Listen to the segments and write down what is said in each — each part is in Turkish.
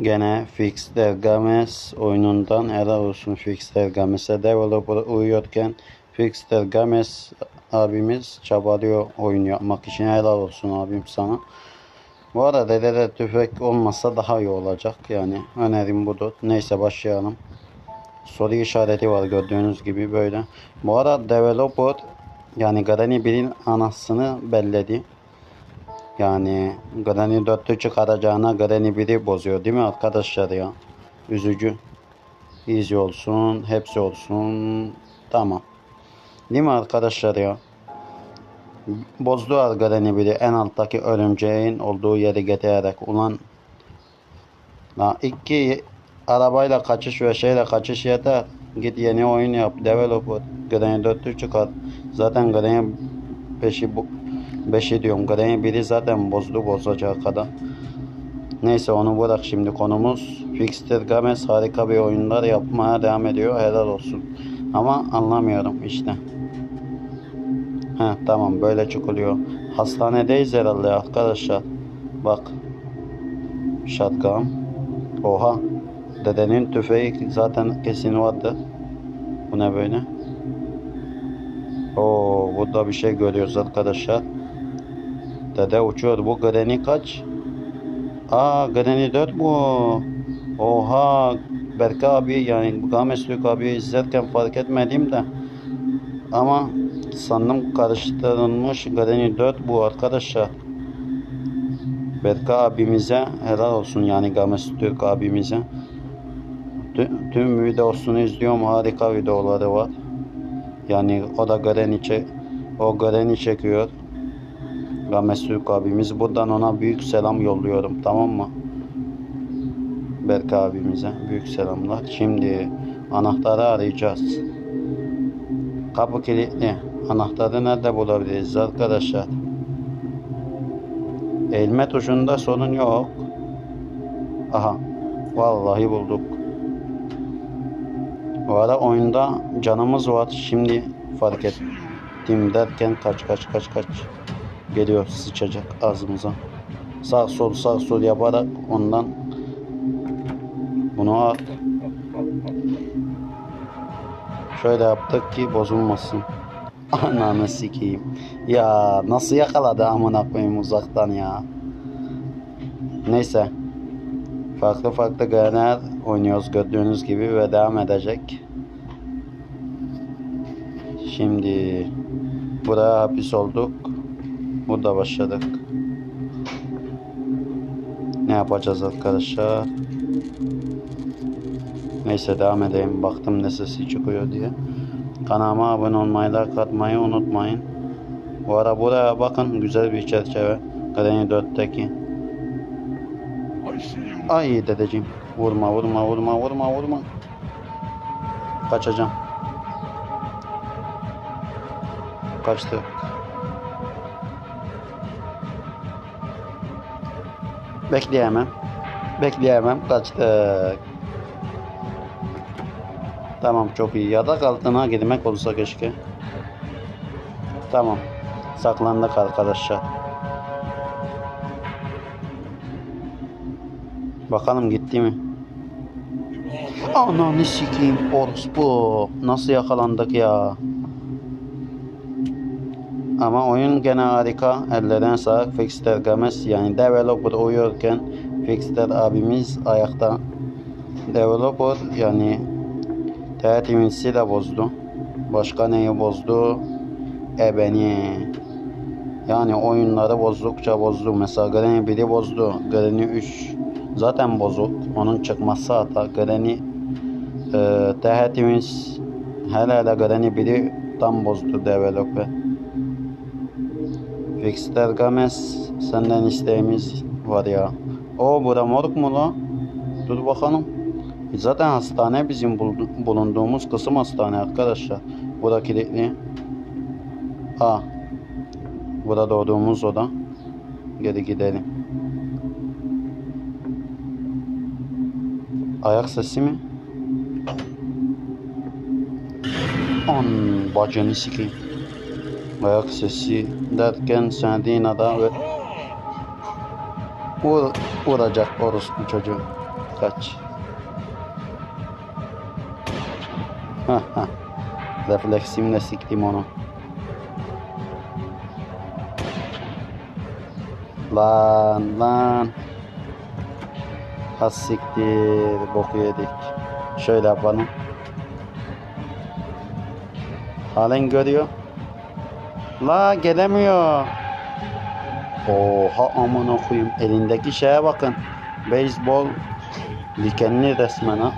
Gene Fixter Games oyunundan helal olsun Fixter Games'e developer uyuyorken Fixter Games abimiz çabalıyor oyun yapmak için helal olsun abim sana. Bu arada dedede tüfek olmasa daha iyi olacak yani önerim budur. Neyse başlayalım. Soru işareti var gördüğünüz gibi böyle. Bu arada developer yani Granny 1'in anasını belledi. Yani Granny 4'ü çıkaracağına Granny 1'i bozuyor değil mi arkadaşlar ya? Üzücü. Easy olsun, hepsi olsun. Tamam. Değil mi arkadaşlar ya? Bozdular Granny 1'i en alttaki örümceğin olduğu yeri getirerek. Ulan La iki arabayla kaçış ve şeyle kaçış yeter. Git yeni oyun yap. Developer. Granny 4'ü çıkar. Zaten Granny 5'i bu 5'i diyorum. Granny 1'i zaten bozdu bozacağı kadar. Neyse onu bırak şimdi konumuz. Fixter Games harika bir oyunlar yapmaya devam ediyor. Helal olsun. Ama anlamıyorum işte. He tamam böyle çıkılıyor. Hastanedeyiz herhalde arkadaşlar. Bak. Shotgun. Oha. Dedenin tüfeği zaten kesin vardı. Bu ne böyle? Oo, burada bir şey görüyoruz arkadaşlar. Dede uçuyor. Bu Granny kaç? Aa Granny 4 bu. Oha. Berk abi yani Games Türk abi izlerken fark etmedim de. Ama sandım karıştırılmış Granny 4 bu arkadaşlar. Berka abimize helal olsun yani Games Türk abimize. Tüm, tüm videosunu izliyorum harika videoları var. Yani o da Granny çek o Granny çekiyor. Games Türk abimiz. Buradan ona büyük selam yolluyorum tamam mı? Berk abimize büyük selamlar. Şimdi anahtarı arayacağız. Kapı kilitli. Anahtarı nerede bulabiliriz arkadaşlar? Eğilme tuşunda sorun yok. Aha. Vallahi bulduk. Bu ara oyunda canımız var. Şimdi fark ettim derken kaç kaç kaç kaç. Geliyor sıçacak ağzımıza. Sağ sol sağ sol yaparak ondan bunu at. Şöyle yaptık ki bozulmasın. Ananı sikeyim. Ya nasıl yakaladı amına koyayım uzaktan ya. Neyse. Farklı farklı gayeler oynuyoruz gördüğünüz gibi ve devam edecek. Şimdi buraya hapis olduk. Burada başladık. Ne yapacağız arkadaşlar? Neyse devam edeyim. Baktım ne sesi çıkıyor diye. Kanalıma abone olmayı, like atmayı unutmayın. Bu ara buraya bakın. Güzel bir çerçeve. Granny 4'teki. Ay dedeciğim. Vurma vurma vurma vurma vurma. Kaçacağım. Kaçtı. Bekleyemem. Bekleyemem. Kaçtık. Tamam çok iyi. Yatak altına girmek olsa keşke. Tamam. Saklandık arkadaşlar. Bakalım gitti mi? Ananı sikeyim orospu. Nasıl yakalandık ya? Ama oyun gene harika. Ellerine sağlık. Fixter Games yani developer uyuyorken Fixter abimiz ayakta. Developer yani Tertemizsi de bozdu. Başka neyi bozdu? E beni. Yani oyunları bozdukça bozdu. Mesela Granny 1'i bozdu. Granny 3 zaten bozuk. Onun çıkması hata. Granny e, tertemiz hele hele Granny 1'i tam bozdu developer. Fixter Games senden isteğimiz var ya. O bura morg mu la? Dur bakalım. Zaten hastane bizim bulunduğumuz kısım hastane arkadaşlar. Bura kilitli. A. Burada doğduğumuz oda. Geri gidelim. Ayak sesi mi? An bacını sikeyim. Ayak sesi derken Sendina'da ve Vur, vuracak orospu çocuğu. Kaç. Hah hah. Refleksimle siktim onu. Lan lan. Has siktir. Boku yedik. Şöyle yapalım. Halen görüyor. La gelemiyor. Oha aman okuyayım. Elindeki şeye bakın. Beyzbol dikenli resmen ha.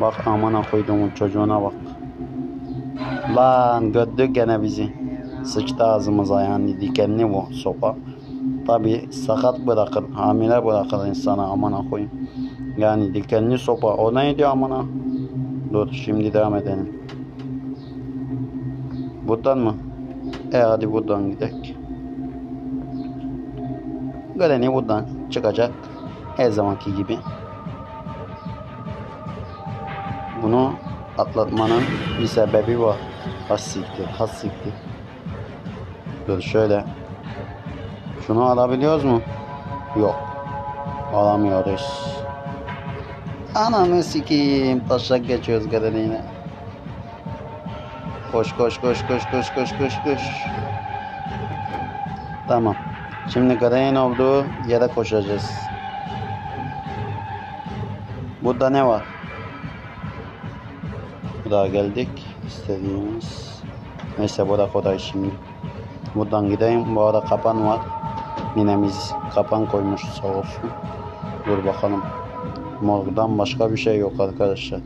Bak aman koyduğumun çocuğuna bak. Lan gördü gene bizi. Sıçtı ağzımıza yani dikenli bu sopa. Tabi sakat bırakır, hamile bırakır insana amına koyayım. Yani dikenli sopa. O neydi amına? Dur şimdi devam edelim. Buradan mı? E hadi buradan gidelim. Granny buradan çıkacak. Her zamanki gibi. Bunu atlatmanın bir sebebi var. Has siktir, has siktir. Dur şöyle. Şunu alabiliyoruz mu? Yok. Alamıyoruz. Ananı sikeyim. Taşak geçiyoruz Granny'ne. Koş koş koş koş koş koş koş koş. Tamam. Şimdi Granny'nin olduğu yere koşacağız. Burada ne var? Buraya geldik. İstediğimiz. Neyse bırak orayı şimdi. Buradan gideyim. Bu arada kapan var. Ninemiz kapan koymuş sağ olsun. Dur bakalım. Morgdan başka bir şey yok arkadaşlar.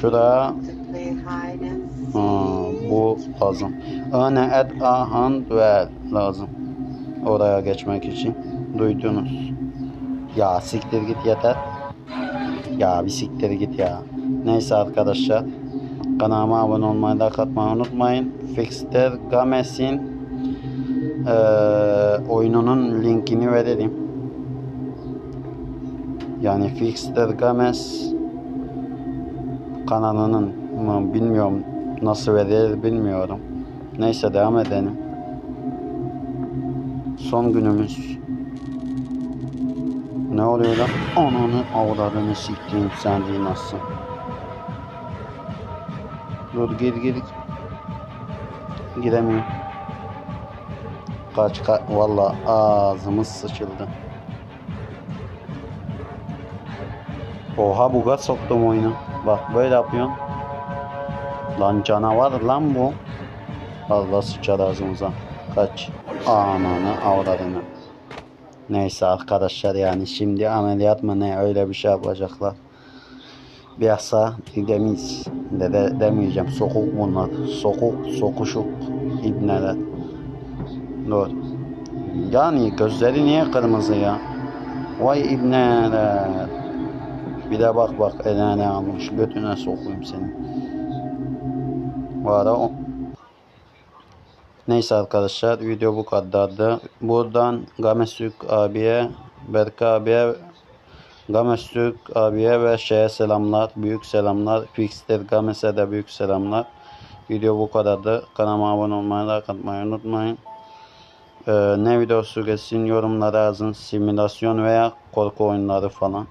Şuraya lazım. Öne et ahan duel lazım. Oraya geçmek için. Duydunuz. Ya siktir git yeter. Ya bir siktir git ya. Neyse arkadaşlar. Kanalıma abone olmayı da katmayı unutmayın. Fixter Games'in eee, oyununun linkini verelim. Yani Fixter Games kanalının mı bilmiyorum nasıl verilir bilmiyorum. Neyse devam edelim. Son günümüz. Ne oluyor lan? Ananı avradını siktiğim sen nasıl? Dur gir gir. Giremiyorum. Kaç kaç. Valla ağzımız sıçıldı. Oha buga soktum oyunu. Bak böyle yapıyorsun. Lan canavar lan bu. Allah sıçar ağzımıza. Kaç. Ananı avradını. Neyse arkadaşlar yani şimdi ameliyat mı ne öyle bir şey yapacaklar. Bilhassa demeyiz. De, de, demeyeceğim. Sokuk bunlar. Sokuk, sokuşuk ibneler. Dur. Yani gözleri niye kırmızı ya? Vay ibneler. Bir de bak bak eline almış. Götüne sokayım seni. Bu. Neyse arkadaşlar video bu kadardı. Buradan Gamesük abiye, Berk abiye, Gamesük abiye ve şeye selamlar. Büyük selamlar. Fixter Games'e de büyük selamlar. Video bu kadardı. Kanalıma abone olmayı, like atmayı unutmayın. Ee, ne videosu geçsin yorumlara yazın. Simülasyon veya korku oyunları falan.